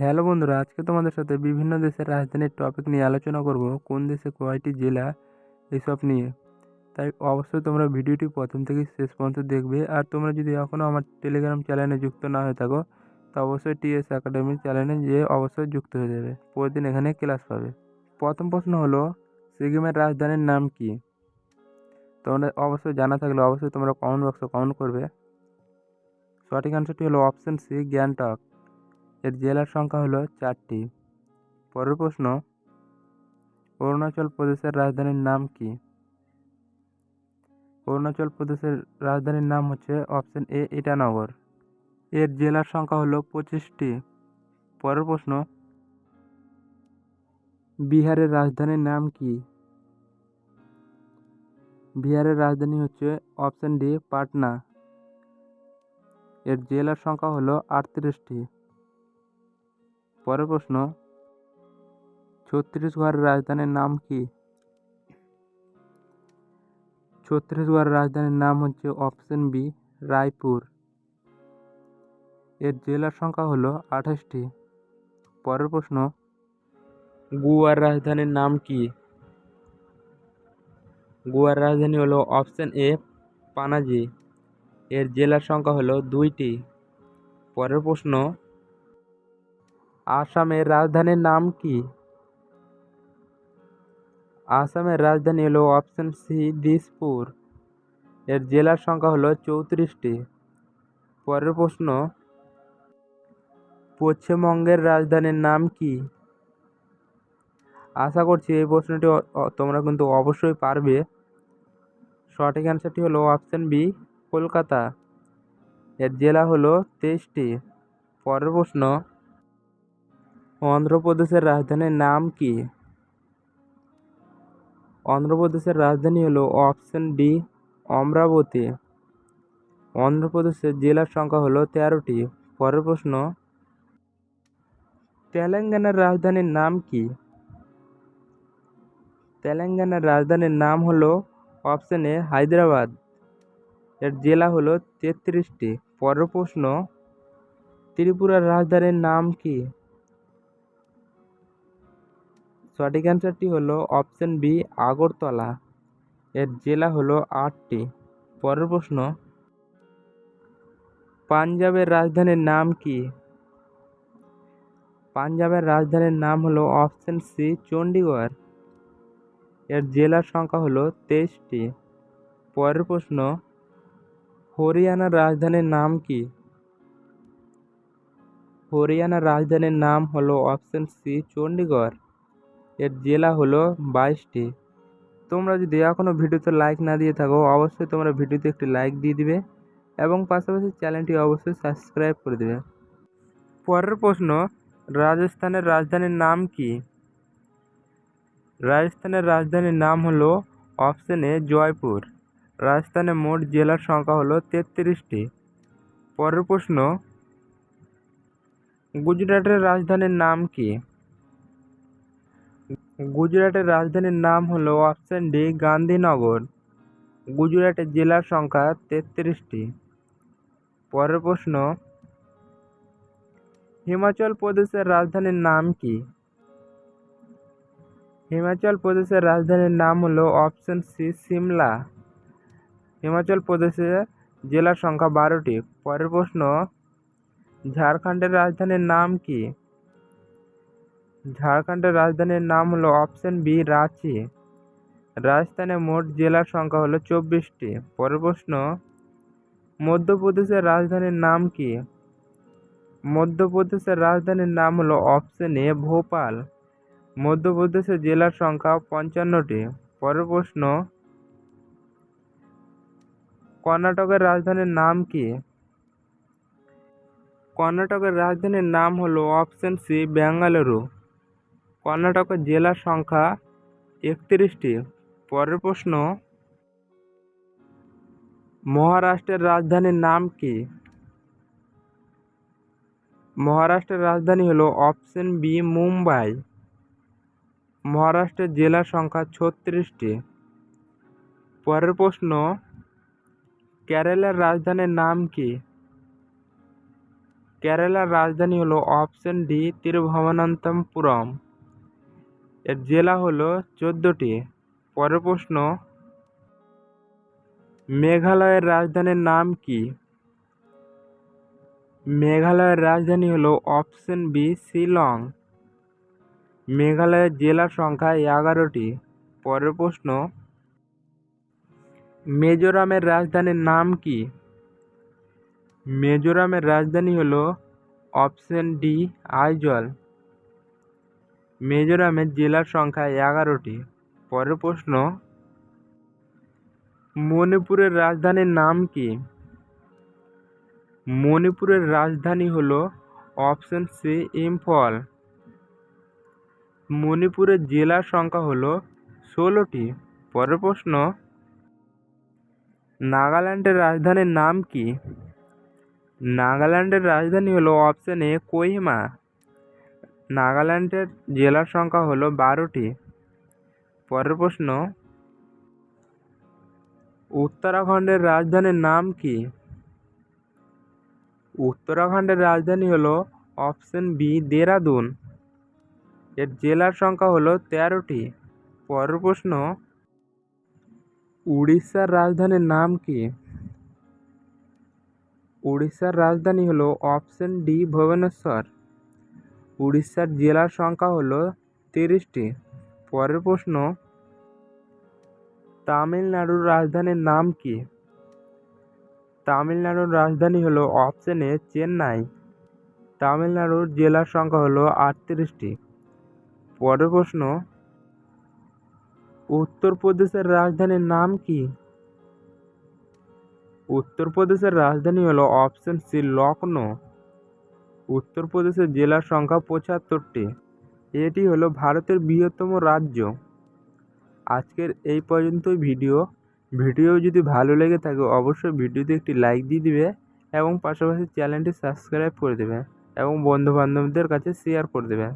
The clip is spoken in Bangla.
হ্যালো বন্ধুরা, আজকে তোমাদের সাথে বিভিন্ন দেশের রাজধানীর টপিক নিয়ে আলোচনা করব। কোন দেশে কয়টি জেলা এসব নিয়ে? তাই অবশ্যই তোমরা ভিডিওটি প্রথম থেকে শেষ পর্যন্ত দেখবে। আর তোমরা যদি এখনও আমার টেলিগ্রাম চ্যানেলে যুক্ত না হয়ে থাকো, তা অবশ্যই টিএস একাডেমি চ্যানেলে যেয়ে অবশ্যই যুক্ত হয়ে যাবে। প্রতিদিন এখানে ক্লাস পাবে। প্রথম প্রশ্ন হলো, সিকিমের রাজধানীর নাম কি? তোমরা অবশ্যই জানা থাকলে অবশ্যই তোমরা কমেন্ট বক্সে কমেন্ট করবে। সঠিক অ্যান্সারটি হলো অপশন সি গ্যাংটক। এর জেলার সংখ্যা হলো চারটি। পরের প্রশ্ন, অরুণাচল প্রদেশের রাজধানীর নাম কি? অরুণাচল প্রদেশের রাজধানীর নাম হচ্ছে অপশন এ, ইটানগর। এর জেলার সংখ্যা হলো পঁচিশটি। পরের প্রশ্ন, বিহারের রাজধানীর নাম কি? বিহারের রাজধানী হচ্ছে অপশন ডি, পাটনা। এর জেলার সংখ্যা হলো আটত্রিশটি। পরের প্রশ্ন ছত্তিশগড়ের রাজধানীর নাম কি? ছত্তিশগড়ের রাজধানীর নাম হচ্ছে অপশন বি, রায়পুর। এর জেলার সংখ্যা হলো আঠাশটি। পরের প্রশ্ন, গোয়ার রাজধানীর নাম কি? গোয়ার রাজধানী হলো অপশন এ, পানাজি। এর জেলার সংখ্যা হলো দুইটি। পরের প্রশ্ন আসামের রাজধানীর নাম কি? আসামের রাজধানী হলো অপশন সি, দিসপুর। এর জেলার সংখ্যা হলো চৌত্রিশটি। পরের প্রশ্ন, পশ্চিমবঙ্গের রাজধানীর নাম কি? আশা করছি এই প্রশ্নটি তোমরা কিন্তু অবশ্যই পারবে। সঠিক অ্যান্সারটি হলো অপশন বি কলকাতা। এর জেলা হলো তেইশটি। পরের প্রশ্ন অন্ধ্রপ্রদেশের রাজধানীর নাম কি? অন্ধ্রপ্রদেশের রাজধানী হলো অপশন ডি, অমরাবতী। অন্ধ্রপ্রদেশের জেলার সংখ্যা হলো তেরোটি। পরের প্রশ্ন, তেলেঙ্গানার রাজধানীর নাম কি? তেলেঙ্গানার রাজধানীর নাম হলো অপশন এ, হায়দ্রাবাদ। এর জেলা হলো তেত্রিশটি। পরের প্রশ্ন, ত্রিপুরার রাজধানীর নাম কি? সঠিক অ্যান্সারটি হলো অপশন বি আগরতলা। এর জেলা হলো আটটি। পরের প্রশ্ন, পাঞ্জাবের রাজধানীর নাম কি? পাঞ্জাবের রাজধানীর নাম হলো অপশন সি চণ্ডীগড় এর জেলার সংখ্যা হলো তেইশটি। পরের প্রশ্ন, হরিয়ানার রাজধানীর নাম কি? হরিয়ানার রাজধানীর নাম হলো অপশন সি চণ্ডীগড় এর জেলা হলো বাইশটি। তোমরা যদি এখনও ভিডিওতে লাইক না দিয়ে থাকো, অবশ্যই তোমরা ভিডিওতে একটি লাইক দিয়ে দিবে এবং পাশাপাশি চ্যানেলটি অবশ্যই সাবস্ক্রাইব করে দেবে। পরের প্রশ্ন, রাজস্থানের রাজধানীর নাম কি? রাজস্থানের রাজধানীর নাম হলো অপশন এ জয়পুর। রাজস্থানে মোট জেলার সংখ্যা হলো তেত্রিশটি। পরের প্রশ্ন, গুজরাটের রাজধানীর নাম কি? গুজরাটের রাজধানীর নাম হল অপশন ডি, গান্ধীনগর। গুজরাটের জেলার সংখ্যা তেত্রিশটি। পরের প্রশ্ন, হিমাচল প্রদেশের রাজধানীর নাম কি? হিমাচল প্রদেশের রাজধানীর নাম হলো অপশন সি, সিমলা। হিমাচল প্রদেশের জেলার সংখ্যা বারোটি। পরের প্রশ্ন, ঝাড়খণ্ডের রাজধানীর নাম কি? ঝাড়খণ্ডের রাজধানীর নাম হলো অপশন বি, রাঁচি। রাজস্থানে মোট জেলার সংখ্যা হলো চব্বিশটি। পরের প্রশ্ন, মধ্যপ্রদেশের রাজধানীর নাম কি? মধ্যপ্রদেশের রাজধানীর নাম হলো অপশন এ, ভোপাল। মধ্যপ্রদেশের জেলার সংখ্যা পঞ্চান্নটি। পরের প্রশ্ন, কর্ণাটকের রাজধানীর নাম কি? কর্ণাটকের রাজধানীর নাম হলো অপশন সি, বেঙ্গালুরু। কর্ণাটকের জেলার সংখ্যা একত্রিশটি। পরের প্রশ্ন, মহারাষ্ট্রের রাজধানীর নাম কি? মহারাষ্ট্রের রাজধানী হলো অপশন বি, মুম্বাই। মহারাষ্ট্রের জেলার সংখ্যা ছত্রিশটি। পরের প্রশ্ন, কেরালার রাজধানীর নাম কি? কেরালার রাজধানী হলো অপশন ডি, তিরুভবনন্তপুরম। জেলা হলো চোদ্দোটি। পরের প্রশ্ন, মেঘালয়ের রাজধানীর নাম কি? মেঘালয়ের রাজধানী হলো অপশন বি, শিলং। মেঘালয়ের জেলার সংখ্যা এগারোটি। পরের প্রশ্ন, মিজোরামের রাজধানীর নাম কি? মিজোরামের রাজধানী হলো অপশন ডি, আইজল। মিজোরামের জেলার সংখ্যা এগারোটি। পরের প্রশ্ন, মণিপুরের রাজধানীর নাম কি? মণিপুরের রাজধানী হলো অপশন সি, ইম্ফল। মণিপুরের জেলার সংখ্যা হলো ষোলোটি। পরের প্রশ্ন, নাগাল্যান্ডের রাজধানীর নাম কি? নাগাল্যান্ডের রাজধানী হলো অপশন এ, কোহিমা। নাগাল্যান্ডের জেলার সংখ্যা হলো বারোটি। পরের প্রশ্ন, উত্তরাখণ্ডের রাজধানীর নাম কি? উত্তরাখণ্ডের রাজধানী হলো অপশন বি, দেরাদুন। এর জেলার সংখ্যা হলো তেরোটি। পরের প্রশ্ন, উড়িষ্যার রাজধানীর নাম কি? উড়িষ্যার রাজধানী হলো অপশন ডি, ভুবনেশ্বর। উড়িষ্যার জেলার সংখ্যা হলো তিরিশটি। পরের প্রশ্ন, তামিলনাড়ুর রাজধানীর নাম কি? তামিলনাড়ুর রাজধানী হলো অপশন এ চেন্নাই। তামিলনাড়ুর জেলার সংখ্যা হলো আটত্রিশটি। পরের প্রশ্ন, উত্তরপ্রদেশের রাজধানীর নাম কি? উত্তরপ্রদেশের রাজধানী হলো অপশন সি লখনৌ উত্তরপ্রদেশের জেলার সংখ্যা পঁচাত্তরটি। এটি হলো ভারতের বৃহত্তম রাজ্য। আজকের এই পর্যন্তই ভিডিও। ভিডিও যদি ভালো লেগে থাকে, অবশ্যই ভিডিওতে একটি লাইক দিয়ে দিবে এবং পাশাপাশি চ্যানেলটি সাবস্ক্রাইব করে দেবে এবং বন্ধুবান্ধবদের কাছে শেয়ার করে দেবে।